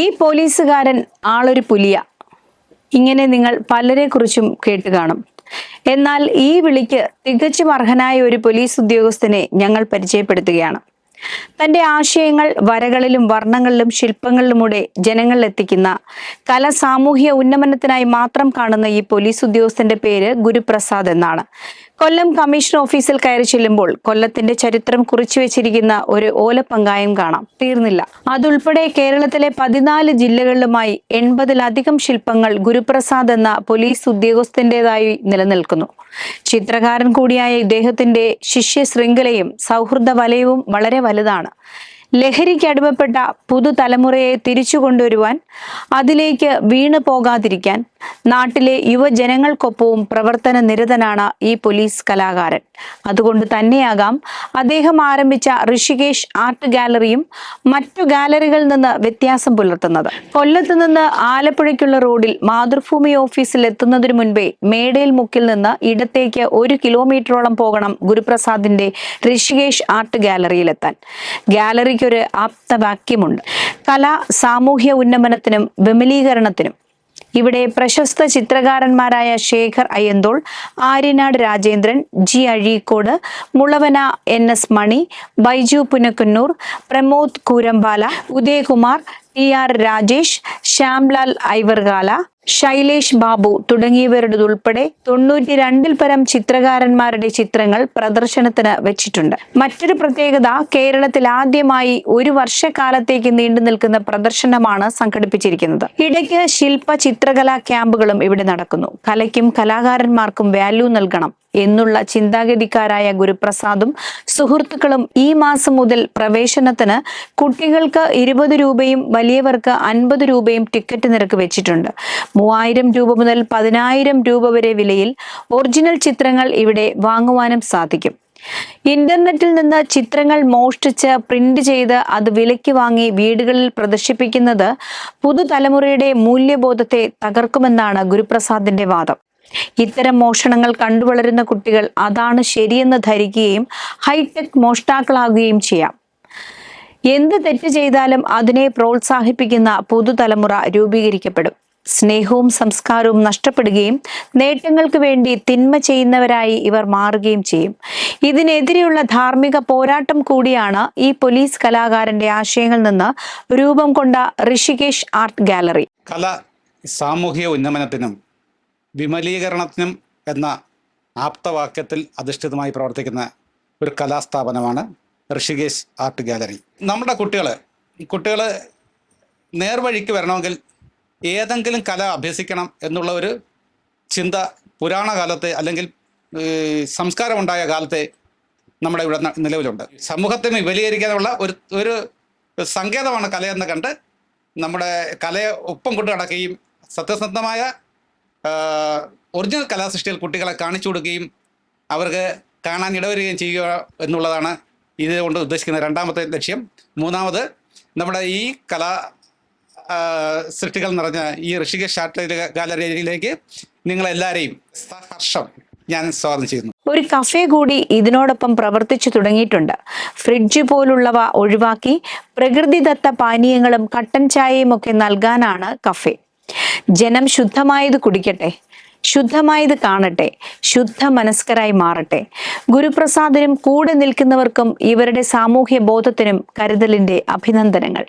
ഈ പോലീസുകാരൻ ആളൊരു പുലിയ. ഇങ്ങനെ നിങ്ങൾ പലരെക്കുറിച്ചും കേട്ട് കാണും. എന്നാൽ ഈ വിളിക്ക് തികച്ചും അർഹനായ ഒരു പോലീസ് ഉദ്യോഗസ്ഥനെ ഞങ്ങൾ പരിചയപ്പെടുത്തുകയാണ്. തന്റെ ആശയങ്ങൾ വരകളിലും വർണങ്ങളിലും ശില്പങ്ങളിലുമൂടെ ജനങ്ങളിൽ എത്തിക്കുന്ന കല സാമൂഹ്യ ഉന്നമനത്തിനായി മാത്രം കാണുന്ന ഈ പോലീസ് ഉദ്യോഗസ്ഥന്റെ പേര് ഗുരുപ്രസാദ് എന്നാണ്. കൊല്ലം കമ്മീഷൻ ഓഫീസിൽ കയറി ചെല്ലുമ്പോൾ കൊല്ലത്തിന്റെ ചരിത്രം കുറിച്ചു വെച്ചിരിക്കുന്ന ഒരു ഓലപ്പങ്കായം കാണാം. തീർന്നില്ല. അതുൾപ്പെടെ കേരളത്തിലെ പതിനാല് ജില്ലകളിലുമായി എൺപതിലധികം ശില്പങ്ങൾ ഗുരുപ്രസാദ് എന്ന പോലീസ് ഉദ്യോഗസ്ഥന്റേതായി നിലനിൽക്കുന്നു. ചിത്രകാരൻ കൂടിയായ ഇദ്ദേഹത്തിന്റെ ശിഷ്യ ശൃംഖലയും സൗഹൃദ വലയവും വളരെ വലുതാണ്. ലഹരിക്ക് അടിമപ്പെട്ട പുതുതലമുറയെ തിരിച്ചു കൊണ്ടുവരുവാൻ അതിലേക്ക് വീണു പോകാതിരിക്കാൻ നാട്ടിലെ യുവജനങ്ങൾക്കൊപ്പവും പ്രവർത്തന നിരതനാണ് ഈ പോലീസ് കലാകാരൻ. അതുകൊണ്ട് തന്നെയാകാം അദ്ദേഹം ആരംഭിച്ച ഋഷികേഷ് ആർട്ട് ഗാലറിയും മറ്റു ഗാലറികളിൽ നിന്ന് വ്യത്യാസം പുലർത്തുന്നത്. കൊല്ലത്ത് നിന്ന് ആലപ്പുഴയ്ക്കുള്ള റോഡിൽ മാതൃഭൂമി ഓഫീസിൽ എത്തുന്നതിന് മുൻപേ മേടയിൽ മുക്കിൽ നിന്ന് ഇടത്തേക്ക് ഒരു കിലോമീറ്ററോളം പോകണം ഗുരുപ്രസാദിന്റെ ഋഷികേഷ് ആർട്ട് ഗാലറിയിലെത്താൻ. ഗാലറിക്കൊരു ആപ്തവാക്യമുണ്ട്. കല സാമൂഹ്യ ഉന്നമനത്തിനും വിമലീകരണത്തിനും ഇവിടെ പ്രശസ്ത ചിത്രകാരന്മാരായ Shekhar Ayyanthol Aryanad Rajendran G Azhikode Mulavana N S Mani Baiju Punakkunnoor Pramod Koorambala Udayakumar T R Rajesh Shyamlal Aivarkala Shailesh Babu തുടങ്ങിയവരുടേതുൾപ്പെടെ തൊണ്ണൂറ്റി രണ്ടിൽ പരം ചിത്രകാരന്മാരുടെ ചിത്രങ്ങൾ പ്രദർശനത്തിന് വെച്ചിട്ടുണ്ട്. മറ്റൊരു പ്രത്യേകത കേരളത്തിൽ ആദ്യമായി ഒരു വർഷക്കാലത്തേക്ക് നീണ്ടു നിൽക്കുന്ന പ്രദർശനമാണ് സംഘടിപ്പിച്ചിരിക്കുന്നത്. ഇടയ്ക്ക് ശില്പ ചിത്രകലാ ക്യാമ്പുകളും ഇവിടെ നടക്കുന്നു. കലയ്ക്കും കലാകാരന്മാർക്കും വാല്യൂ നൽകണം. എന്നുള്ള ചിന്താഗതിക്കാരായ ഗുരുപ്രസാദും സുഹൃത്തുക്കളും ഈ മാസം മുതൽ പ്രവേശനത്തിന് കുട്ടികൾക്ക് ഇരുപത് രൂപയും വലിയവർക്ക് അൻപത് രൂപയും ടിക്കറ്റ് നിരക്ക് വെച്ചിട്ടുണ്ട്. മൂവായിരം രൂപ മുതൽ പതിനായിരം രൂപ വരെ വിലയിൽ ഒറിജിനൽ ചിത്രങ്ങൾ ഇവിടെ വാങ്ങുവാനും സാധിക്കും. ഇന്റർനെറ്റിൽ നിന്ന് ചിത്രങ്ങൾ മോഷ്ടിച്ച് പ്രിന്റ് ചെയ്ത് അത് വിലയ്ക്ക് വാങ്ങി വീടുകളിൽ പ്രദർശിപ്പിക്കുന്നത് പുതുതലമുറയുടെ മൂല്യബോധത്തെ തകർക്കുമെന്നാണ് ഗുരുപ്രസാദിന്റെ വാദം. ഇത്തരം മോഷണങ്ങൾ കണ്ടുവളരുന്ന കുട്ടികൾ അതാണ് ശരിയെന്ന് ധരിക്കുകയും ഹൈടെക് മോഷ്ടാക്കളാകുകയും ചെയ്യാം. എന്ത് തെറ്റ് ചെയ്താലും അതിനെ പ്രോത്സാഹിപ്പിക്കുന്ന പുതുതലമുറ രൂപീകരിക്കപ്പെടും. സ്നേഹവും സംസ്കാരവും നഷ്ടപ്പെടുകയും നേട്ടങ്ങൾക്ക് വേണ്ടി തിന്മ ചെയ്യുന്നവരായി ഇവർ മാറുകയും ചെയ്യും. ഇതിനെതിരെയുള്ള ധാർമ്മിക പോരാട്ടം കൂടിയാണ് ഈ പോലീസ് കലാകാരന്റെ ആശയങ്ങളിൽ നിന്ന് രൂപം കൊണ്ട ഋഷികേഷ് ആർട്ട് ഗാലറി. കല സാമൂഹിക ഉന്നമനത്തിനും വിമലീകരണത്തിനും എന്ന ആപ്തവാക്യത്തിൽ അധിഷ്ഠിതമായി പ്രവർത്തിക്കുന്ന ഒരു കലാസ്ഥാപനമാണ് ഋഷികേശ് ആർട്ട് ഗാലറി. നമ്മുടെ കുട്ടികൾ കുട്ടികൾ നേർവഴിക്ക് വരണമെങ്കിൽ ഏതെങ്കിലും കല അഭ്യസിക്കണം എന്നുള്ള ഒരു ചിന്ത പുരാണ കാലത്തെ അല്ലെങ്കിൽ സംസ്കാരമുണ്ടായ കാലത്തെ നമ്മുടെ ഇവിടെ നിലവിലുണ്ട്. സമൂഹത്തെ വിപുലീകരിക്കാനുള്ള ഒരു ഒരു സങ്കേതമാണ് കലയെന്ന് കണ്ട് നമ്മുടെ കലയെ ഒപ്പം കൊണ്ടു നടക്കുകയും സത്യസന്ധമായ ഒറിജിനൽ കലാസൃഷ്ടികൾ കുട്ടികളെ കാണിച്ചു കൊടുക്കുകയും അവർക്ക് കാണാൻ ഇടവരികയും ചെയ്യുക എന്നുള്ളതാണ് ഇതുകൊണ്ട് ഉദ്ദേശിക്കുന്ന രണ്ടാമത്തെ ലക്ഷ്യം. മൂന്നാമത് നമ്മുടെ ഈ കലാ സൃഷ്ടികൾ നിറഞ്ഞ ഈ ഋഷികേഷ് ആർട്ട് ഗാലറിയിലേക്ക് നിങ്ങളെല്ലാവരെയും സഹർഷം ഞാൻ സ്വാഗതം ചെയ്യുന്നു. ഒരു കഫേ കൂടി ഇതിനോടൊപ്പം പ്രവർത്തിച്ചു തുടങ്ങിയിട്ടുണ്ട്. ഫ്രിഡ്ജ് പോലുള്ളവ ഒഴിവാക്കി പ്രകൃതിദത്ത പാനീയങ്ങളും കട്ടൻ ചായയും ഒക്കെ നൽകാനാണ് കഫേ. ജനം ശുദ്ധമായത് കുടിക്കട്ടെ ശുദ്ധമായത് കാണട്ടെ ശുദ്ധ മനസ്കരായി മാറട്ടെ. ഗുരുപ്രസാദിനും കൂടെ നിൽക്കുന്നവർക്കും ഇവരുടെ സാമൂഹ്യ ബോധത്തിനും കരുതലിന്റെ അഭിനന്ദനങ്ങൾ.